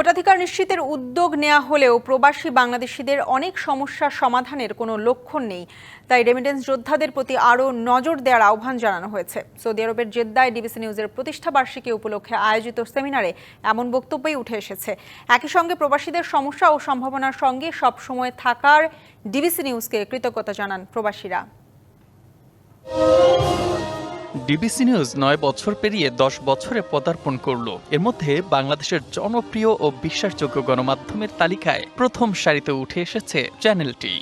ভোটাধিকার নিশ্চিতের উদ্যোগ নেওয়া হলেও প্রবাসী বাংলাদেশিদের অনেক সমস্যার সমাধানের কোনো লক্ষণ নেই। তাই রেমিটেন্স যোদ্ধাদের প্রতি আরও নজর দেওয়ার আহ্বান জানানো হয়েছে। সৌদি আরবের জেদ্দায় ডিবিসি নিউজের প্রতিষ্ঠা বার্ষিকী উপলক্ষে আয়োজিত সেমিনারে এমন বক্তব্যই উঠে এসেছে। একই সঙ্গে প্রবাসীদের সমস্যা ও সম্ভাবনার সঙ্গে সবসময় থাকার ডিবিসি নিউজকে কৃতজ্ঞতা জানান প্রবাসীরা। ডিবিসি নিউজ নয় বছর পেরিয়ে দশ বছরে পদার্পণ করল। এর মধ্যে বাংলাদেশের জনপ্রিয় ও বিশ্বাসযোগ্য গণমাধ্যমের তালিকায় প্রথম সারিতে উঠে এসেছে চ্যানেলটি।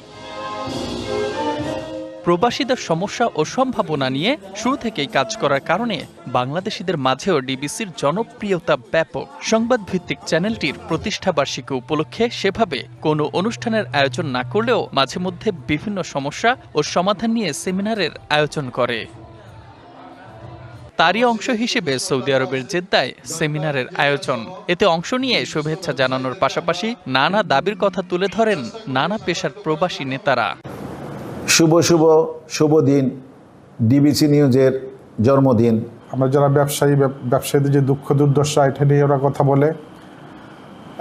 প্রবাসীদের সমস্যা ও সম্ভাবনা নিয়ে শুরু থেকেই কাজ করার কারণে বাংলাদেশিদের মাঝেও ডিবিসির জনপ্রিয়তা ব্যাপক। সংবাদ ভিত্তিক চ্যানেলটির প্রতিষ্ঠা বার্ষিকী উপলক্ষে সেভাবে কোনো অনুষ্ঠানের আয়োজন না করলেও মাঝে মধ্যে বিভিন্ন সমস্যা ও সমাধান নিয়ে সেমিনারের আয়োজন করে। তারই অংশ হিসেবে সৌদি আরবের জেদ্দায় সেমিনারের আয়োজন। এতে অংশ নিয়ে শুভেচ্ছা জানানোর পাশাপাশি নানা দাবির কথা তুলে ধরেন নানা পেশার প্রবাসী নেতারা। শুভ শুভ শুভ দিন। ডিবিসি নিউজের জন্মদিন। আমরা যারা ব্যবসায়ী ব্যব- ব্যবসায়ীদের যে দুঃখ দুর্দশা এটা নিয়ে ওরা কথা বলে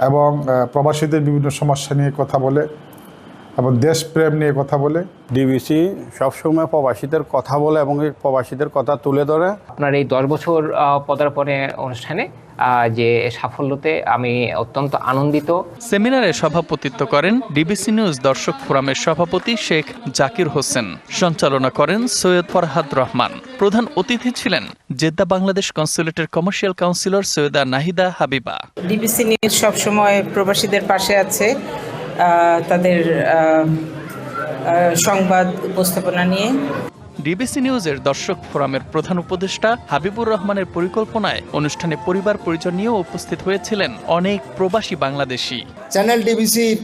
এবং প্রবাসীদের বিভিন্ন সমস্যা নিয়ে কথা বলে। এবং দেশপ্রেম নিয়ে কথা বলে। ডিবিসি সবসময় প্রবাসীদের কথা বলে এবং এই প্রবাসীদের কথা তুলে ধরে। আপনার এই দশ বছর পদার্পণে অনুষ্ঠানে যে সাফল্যতে আমি অত্যন্ত আনন্দিত। সেমিনারে সভাপতিত্ব করেন ডিবিসি নিউজ দর্শক ফোরামের সভাপতি শেখ জাকির হোসেন। সঞ্চালনা করেন সৈয়দ ফরহাদ রহমান। প্রধান অতিথি ছিলেন Jeddah Bangladesh কনসুলেটের commercial councillor Syeda Nahida Habiba. DBC news সবসময় প্রবাসীদের পাশে আছে। তাদের সংবাদ উপস্থাপনা নিয়ে। ডিবিসি নিউজের দর্শক ফোরামের প্রধান উপদেষ্টা হাবিবুর রহমানের পরিকল্পনায় অনুষ্ঠানে পরিবার পরিজন নিয়েও উপস্থিত হয়েছিলেন অনেক প্রবাসী বাংলাদেশি। চ্যানেল ডিবিসির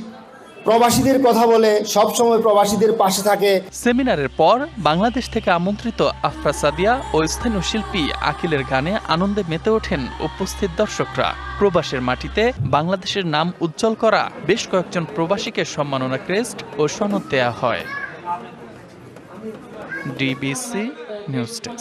প্রবাসীদের কথা বলে সব সময় প্রবাসীদের পাশে থাকে। সেমিনারের পর বাংলাদেশ থেকে আমন্ত্রিত আফরা সাদিয়া ও স্থানীয় শিল্পী আকিলের গানে আনন্দে মেতে ওঠেন উপস্থিত দর্শকরা। প্রবাসের মাটিতে বাংলাদেশের নাম উজ্জ্বল করা বেশ কয়েকজন প্রবাসীকে সম্মাননা ক্রেস্ট ও সনদ দেয়া হয়। DBC news